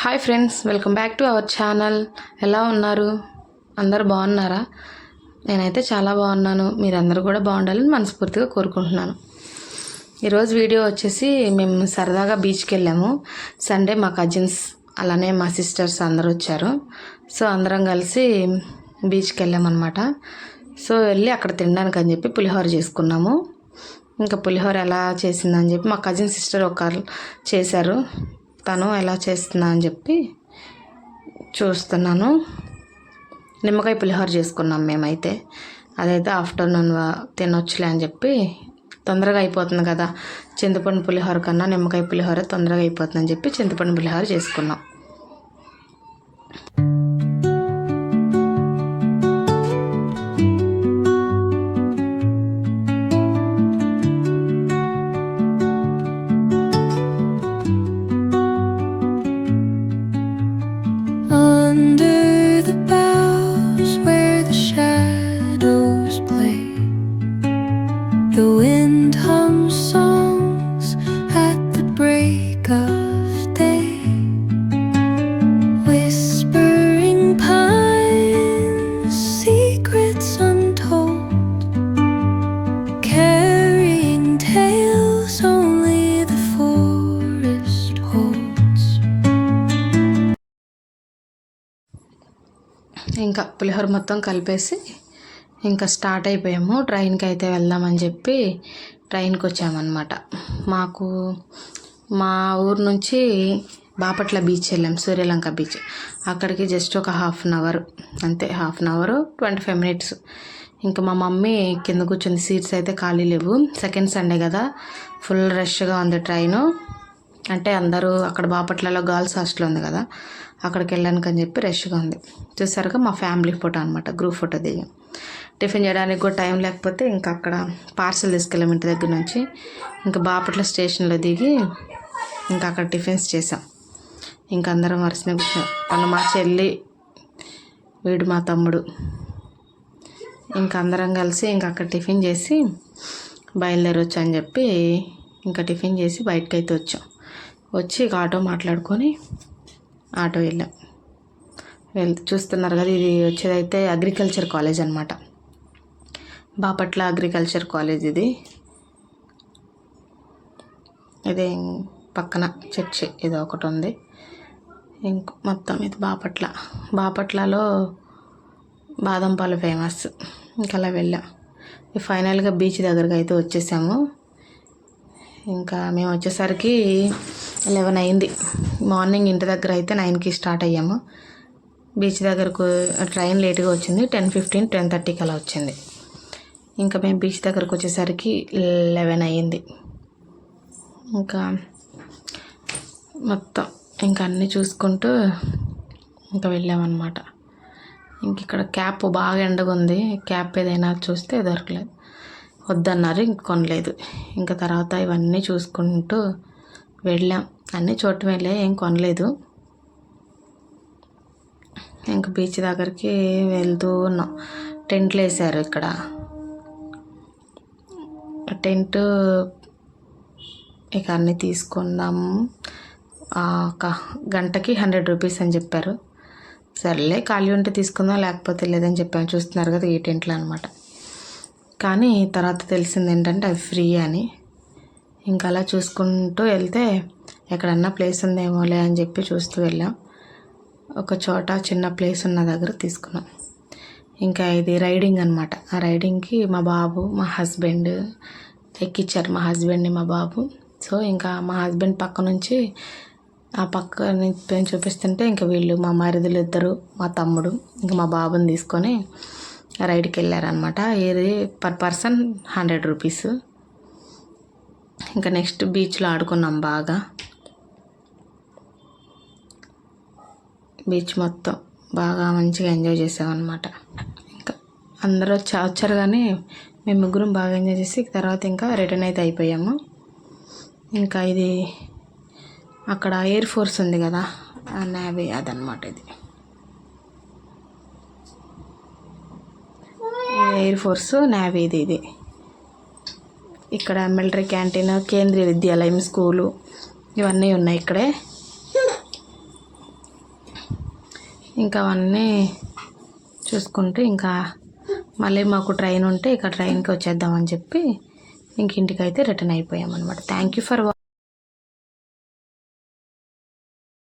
Hi friends welcome back to our channel ఎలా ఉన్నారు? అందరు బాగున్నారా? నేనైతే చాలా బాగున్నాను. మీరందరూ కూడా బాగుండాలని మనస్ఫూర్తిగా కోరుకుంటున్నాను. ఈరోజు వీడియో వచ్చేసి మేము సరదాగా బీచ్కి వెళ్ళాము. సండే మా కజిన్స్ అలానే మా సిస్టర్స్ అందరూ వచ్చారు. సో అందరం కలిసి బీచ్కి వెళ్ళామన్నమాట. సో వెళ్ళి అక్కడ తినడానికి అని చెప్పి పులిహోర చేసుకున్నాము. ఇంకా పులిహోర ఎలా చేసిందని చెప్పి మా కజిన్ సిస్టర్ ఒకరు చేశారు. తను ఎలా చేస్తున్నా అని చెప్పి చూస్తున్నాను. నిమ్మకాయ పులిహోర చేసుకున్నాం మేమైతే. అదైతే ఆఫ్టర్నూన్ తినొచ్చులే అని చెప్పి తొందరగా అయిపోతుంది కదా. చింతపండు పులిహోర కన్నా నిమ్మకాయ పులిహోర తొందరగా అయిపోతుందని చెప్పి చింతపండు పులిహోర చేసుకున్నాం. the wind hums songs at the break of day. Whispering pines, secrets untold, carrying tales only the forest holds. ఇంకా పులిహోర మొత్తం కలిపేసి ఇంకా స్టార్ట్ అయిపోయాము. ట్రైన్కి అయితే వెళ్దామని చెప్పి ట్రైన్కి వచ్చామన్నమాట మాకు మా ఊరు నుంచి బాపట్ల బీచ్ వెళ్ళాం. సూర్యలంక బీచ్. అక్కడికి జస్ట్ ఒక హాఫ్ అన్ అవర్. అంతే half an hour twenty five minutes. ఇంకా మా మమ్మీ కింద కూర్చుంది. సీట్స్ అయితే ఖాళీ లేవు. సెకండ్ సండే కదా. ఫుల్ రష్గా ఉంది ట్రైను. అంటే అందరూ అక్కడ బాపట్లలో గర్ల్స్ హాస్టల్ ఉంది కదా. అక్కడికి వెళ్ళడానికి అని చెప్పి రష్గా ఉంది. చూసారుగా మా ఫ్యామిలీ ఫోటో అనమాట గ్రూప్ ఫోటో దిగాం. టిఫిన్ చేయడానికి కూడా టైం లేకపోతే ఇంకా అక్కడ పార్సల్ తీసుకెళ్ళాం ఇంటి దగ్గర నుంచి. ఇంకా బాపట్ల స్టేషన్లో దిగి ఇంకా అక్కడ టిఫిన్స్ చేసాం ఇంకా అందరం వరుసనే కూర్చున్నాం. తను మా చెల్లి వీడు మా తమ్ముడు. ఇంకా అందరం కలిసి ఇంకా అక్కడ టిఫిన్ చేసి బయలుదేరొచ్చు అని చెప్పి ఇంకా టిఫిన్ చేసి బయటకు అయితే వచ్చాం. వచ్చి ఇక ఆటో మాట్లాడుకొని ఆటో వెళ్ళాం. వెళ్ చూస్తున్నారు కదా ఇది వచ్చేదైతే అగ్రికల్చర్ కాలేజ్ అనమాట బాపట్ల అగ్రికల్చర్ కాలేజ్ ఇది. ఇదే పక్కన చర్చి ఇది ఒకటి ఉంది. ఇంక మొత్తం ఇది బాపట్ల. బాపట్లలో బాదం పాలు ఫేమస్. ఇంకా అలా వెళ్ళాం. ఫైనల్గా బీచ్ దగ్గరకు అయితే వచ్చేసాము. ఇంకా మేము వచ్చేసరికి లెవెన్ అయింది. మార్నింగ్ ఇంటి దగ్గర అయితే నైన్కి స్టార్ట్ అయ్యాము. బీచ్ దగ్గరకు ట్రైన్ లేట్గా వచ్చింది. టెన్ ఫిఫ్టీన్ టెన్ థర్టీకి అలా వచ్చింది. ఇంకా మేము బీచ్ దగ్గరకు వచ్చేసరికి లెవెన్ అయ్యింది. ఇంకా మొత్తం ఇంకా అన్నీ చూసుకుంటూ ఇంకా వెళ్ళామన్నమాట. ఇంక ఇక్కడ క్యాప్ బాగా ఎండగుంది క్యాప్ ఏదైనా చూస్తే దొరకలేదు. వద్దన్నారు ఇంక కొనలేదు. ఇంకా తర్వాత ఇవన్నీ చూసుకుంటూ వెళ్ళాం. అన్నీ చోటు వెళ్ళే ఏం కొనలేదు. ఇంకా బీచ్ దగ్గరికి వెళ్తూ ఉన్నాం. టెంట్లు వేసారు ఇక్కడ. టెంట్ ఇక అన్నీ తీసుకుందాం. ఒక గంటకి హండ్రెడ్ రూపీస్ అని చెప్పారు. సర్లే ఖాళీ ఉంటే తీసుకుందాం లేకపోతే లేదని చెప్పాను. చూస్తున్నారు కదా ఈ టెంట్లు అనమాట కానీ తర్వాత తెలిసింది ఏంటంటే అవి ఫ్రీ అని. ఇంకా అలా చూసుకుంటూ వెళ్తే ఎక్కడన్నా ప్లేస్ ఉందేమోలే అని చెప్పి చూస్తూ వెళ్ళాం. ఒక చోట చిన్న ప్లేస్ ఉన్న దగ్గర తీసుకున్నాం. ఇంకా ఇది రైడింగ్ అనమాట ఆ రైడింగ్కి మా బాబు మా హస్బెండ్ ఎక్కిచ్చారు. మా హస్బెండ్ని మా బాబు. సో ఇంకా మా హస్బెండ్ పక్క నుంచి ఆ పక్క నుంచి చూపిస్తుంటే ఇంకా వీళ్ళు మా మరిదులు ఇద్దరు మా తమ్ముడు ఇంకా మా బాబుని తీసుకొని రైడ్కి వెళ్ళారనమాట ఇది పర్ పర్సన్ హండ్రెడ్ రూపీస్. ఇంకా నెక్స్ట్ బీచ్లో ఆడుకున్నాం బాగా. బీచ్ మొత్తం బాగా మంచిగా ఎంజాయ్ చేసామన్నమాట. అందరూ వచ్చి వచ్చారు కానీ మేము ముగ్గురం బాగా ఎంజాయ్ చేసి తర్వాత ఇంకా రిటర్న్ అయితే అయిపోయాము. ఇంకా ఇది అక్కడ ఎయిర్ ఫోర్స్ ఉంది కదా ఆ నేవీ అదనమాట ఇది. ఎయిర్ ఫోర్స్ నేవీది ఇది ఇక్కడ మిలిటరీ క్యాంటీన్ కేంద్రీయ విద్యాలయం స్కూలు ఇవన్నీ ఉన్నాయి ఇక్కడే. ఇంకా అవన్నీ చూసుకుంటే ఇంకా మళ్ళీ మాకు ట్రైన్ ఉంటే ఇక ట్రైన్కి వచ్చేద్దామని చెప్పి ఇంక ఇంటికైతే రిటర్న్ అయిపోయామన్నమాట. Thank you for